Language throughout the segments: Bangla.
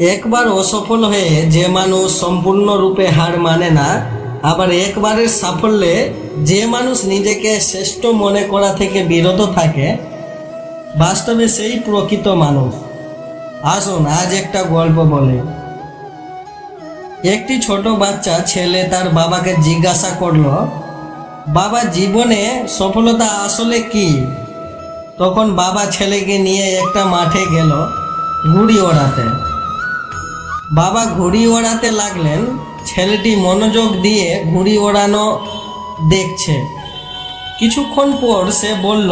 একবার অসফল হয়ে যে মানুষ সম্পূর্ণরূপে হার মানে না, আবার একবারের সাফল্যে যে মানুষ নিজেকে শ্রেষ্ঠ মনে করা থেকে বিরত থাকে, বাস্তবে সেই প্রকৃত মানুষ। আসুন, আজ একটা গল্প বলে। একটি ছোট বাচ্চা ছেলে তার বাবাকে জিজ্ঞাসা করল, বাবা, জীবনে সফলতা আসলে কি? তখন বাবা ছেলেকে নিয়ে একটা মাঠে গেল। ঘুড়ি ওড়াতে। বাবা ঘুড়ি ওড়াতে লাগলেন, ছেলেটি মনোযোগ দিয়ে ঘুড়ি ওড়ানো দেখছে। কিছুক্ষণ পর সে বলল,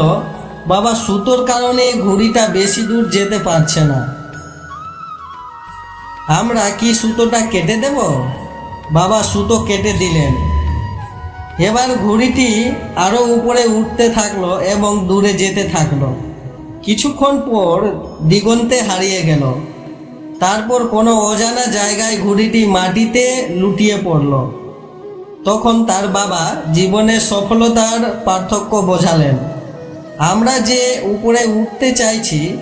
বাবা, সুতোর কারণে ঘুড়িটা বেশি দূর যেতে পারছে না। আমরা কি সুতোটা কেটে দেব? বাবা সুতো কেটে দিলেন। এবার ঘুড়িটি আরও উপরে উঠতে থাকল এবং দূরে যেতে থাকল। কিছুক্ষণ পর দিগন্তে হারিয়ে গেল। তারপর কোনো অজানা জায়গায় ঘুড়িটি মাটিতে লুটিয়ে পড়ল। তখন তার বাবা জীবনের সফলতার পার্থক্য বোঝালেন। আমরা যে উপরে উঠতে চাইছি,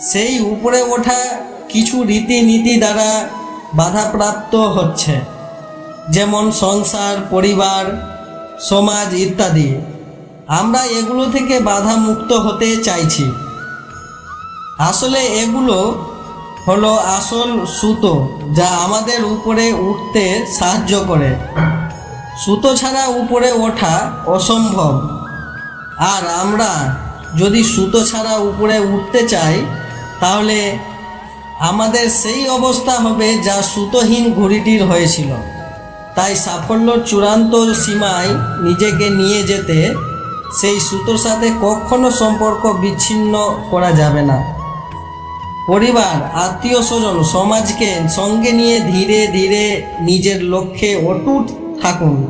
সেই উপরে ওঠা কিছু রীতিনীতি দ্বারা বাধাপ্রাপ্ত হচ্ছে, যেমন সংসার, পরিবার, সমাজ ইত্যাদি। আমরা এগুলো থেকে বাধা মুক্ত হতে চাইছি। আসলে এগুলো হলো আসল সুতো যা আমাদের উপরে উঠতে সাহায্য করে। সুতো ছাড়া উপরে ওঠা অসম্ভব। আর আমরা যদি সুতো ছাড়া উপরে উঠতে চাই, তাহলে আমাদের সেই অবস্থা হবে যা সুতোহীন ঘড়িটির হয়েছিল। তাই সাফল্য চূড়ান্ত সীমায় নিজেকে নিয়ে যেতে সেই সুতোর সাথে কখনো সম্পর্ক বিচ্ছিন্ন করা যাবে না। পরিবার, আত্মীয় স্বজন, সমাজকে সঙ্গে নিয়ে ধীরে ধীরে নিজের লক্ষ্যে অটুট থাকুন।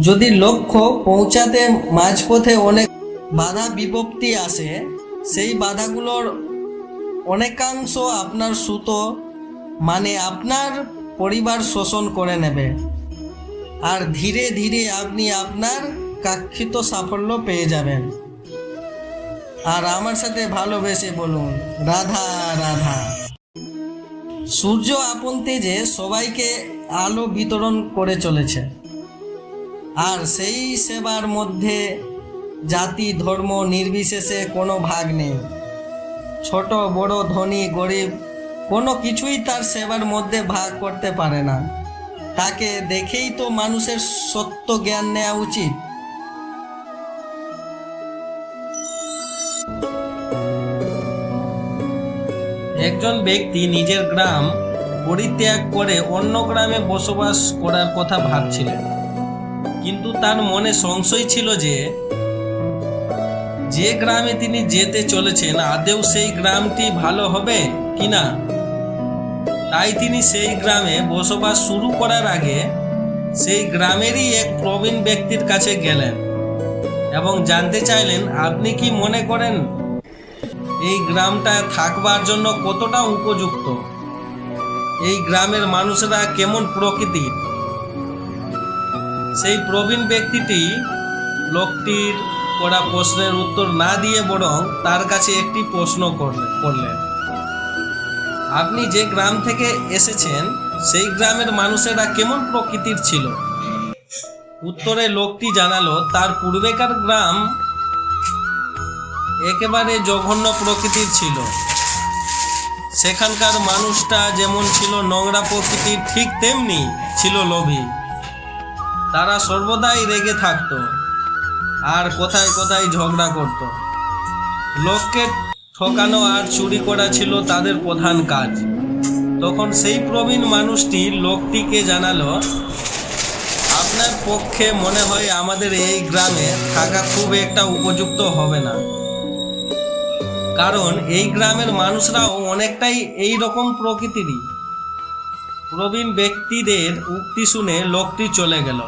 যদি লক্ষ্য পৌঁছাতে মাঝপথে অনেক বাধা বিপত্তি আসে, সেই বাধাগুলোর অনেকাংশ আপনার সুতো মানে আপনার পরিবার শোষণ করে নেবে। আর ধীরে ধীরে আপনি আপনার কাঙ্ক্ষিত সাফল্য পেয়ে যাবেন। আর আমার সাথে ভালোবেসে বলুন, রাধা রাধা। সূর্য আপন তেজে সবাইকে আলো বিতরণ করে চলেছে। আর সেই সেবার মধ্যে জাতি, ধর্ম নির্বিশেষে কোনো ভাগ নেই। ছোট, বড়, ধনী, গরিব, কোনো কিছুই তার সেবার মধ্যে ভাগ করতে পারে না। তাকে দেখেই তো মানুষের সত্য জ্ঞান নেওয়া উচিত। একজন ব্যক্তি নিজের গ্রাম পরিত্যাগ করে অন্য গ্রামে বসবাস করার কথা ভাবছিলেন। কিন্তু তার মনে সংশয় ছিল যে যে গ্রামে তিনি যেতে চলেছেন আদেও সেই গ্রামটি ভালো হবে কিনা? তাই তিনি সেই গ্রামে বসবাস শুরু করার আগে সেই গ্রামেরই এক প্রবীণ ব্যক্তির কাছে গেলেন। এবং জানতে চাইলেন আপনি কি মনে করেন এই গ্রামটা থাকবার জন্য কতটা উপযুক্ত? এই গ্রামের মানুষরা কেমন প্রকৃতির? সেই প্রবীণ ব্যক্তিটি লোকটির করা প্রশ্নের উত্তর না দিয়ে বরং তার কাছে একটি প্রশ্ন করলেন। আপনি যে গ্রাম থেকে এসেছেন, সেই গ্রামের মানুষেরা কেমন প্রকৃতির ছিল? উত্তরে লোকটি জানালো, তার পূর্বেকার গ্রাম একেবারে জঘন্য প্রকৃতির ছিল। সেখানকার মানুষটা যেমন ছিল নোংরা প্রকৃতির, ঠিক তেমনি ছিল লোভী। তারা সর্বদাই রেগে থাকতো আর কোথায় কোথায় ঝগড়া করত। লোককে ঠকানো আর চুরি করা ছিল তাদের প্রধান কাজ। তখন সেই প্রবীণ মানুষটি লোকটিকে জানালো আপনার পক্ষে মনে হয় আমাদের এই গ্রামে থাকা খুব একটা উপযুক্ত হবে না। কারণ এই গ্রামের মানুষরাও অনেকটাই এই রকম প্রকৃতিরই। প্রবীণ ব্যক্তিদের উক্তি শুনে লোকটি চলে গেল।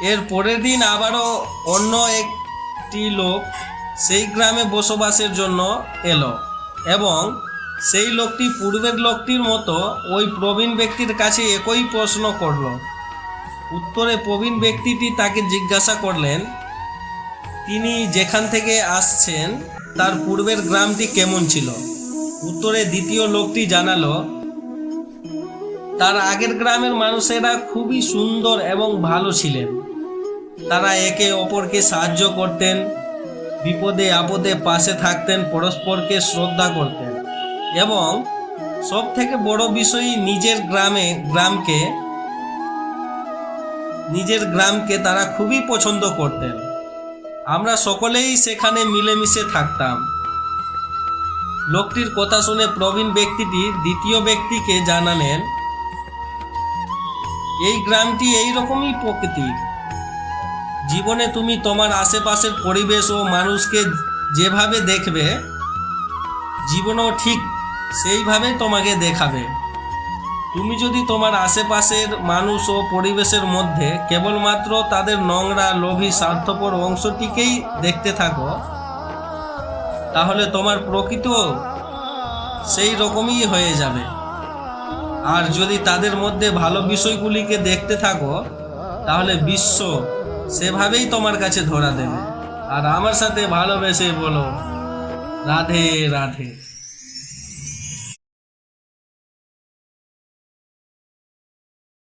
এর পরের দিন আবারও অন্য একটি লোক সেই গ্রামে বসবাসের জন্য এলো এবং সেই লোকটি পূর্বের লোকটির মতো ওই প্রবীণ ব্যক্তির কাছে একই প্রশ্ন করল। উত্তরে প্রবীণ ব্যক্তিটি তাকে জিজ্ঞাসা করলেন, তিনি যেখান থেকে আসছেন, তার পূর্বের গ্রামটি কেমন ছিল? উত্তরে দ্বিতীয় লোকটি জানালো, তার আগের গ্রামের মানুষেরা খুবই সুন্দর এবং ভালো ছিলেন। তারা একে অপরকে সাহায্য করতেন, বিপদে আপদে পাশে থাকতেন, পরস্পরকে শ্রদ্ধা করতেন এবং সব থেকে বড় বিষয় নিজের গ্রামে, গ্রামকে নিজের গ্রামকে তারা খুবই পছন্দ করতেন। আমরা সকলেই সেখানে মিলেমিশে থাকতাম। লোকটির কথা শুনে প্রবীণ ব্যক্তিটি দ্বিতীয় ব্যক্তিকে জানালেন, এই গ্রামটি এই রকমই প্রকৃতির। জীবনে তুমি তোমার আশেপাশের পরিবেশ ও মানুষকে যেভাবে দেখবে, জীবনও ঠিক সেইভাবে তোমাকে দেখাবে। তুমি যদি তোমার আশেপাশের মানুষ ও পরিবেশের মধ্যে কেবলমাত্র তাদের নোংরা, লোভী, স্বার্থপর অংশটিকেই দেখতে থাকো, তাহলে তোমার প্রকৃত সেই রকমই হয়ে যাবে। আর যদি তাদের মধ্যে ভালো বিষয়গুলিকে দেখতে থাকো, তাহলে বিশ্ব সেভাবেই তোমার কাছে ধরা দেবে। আর আমার সাথে ভালোবেসে বলো, রাধে রাধে।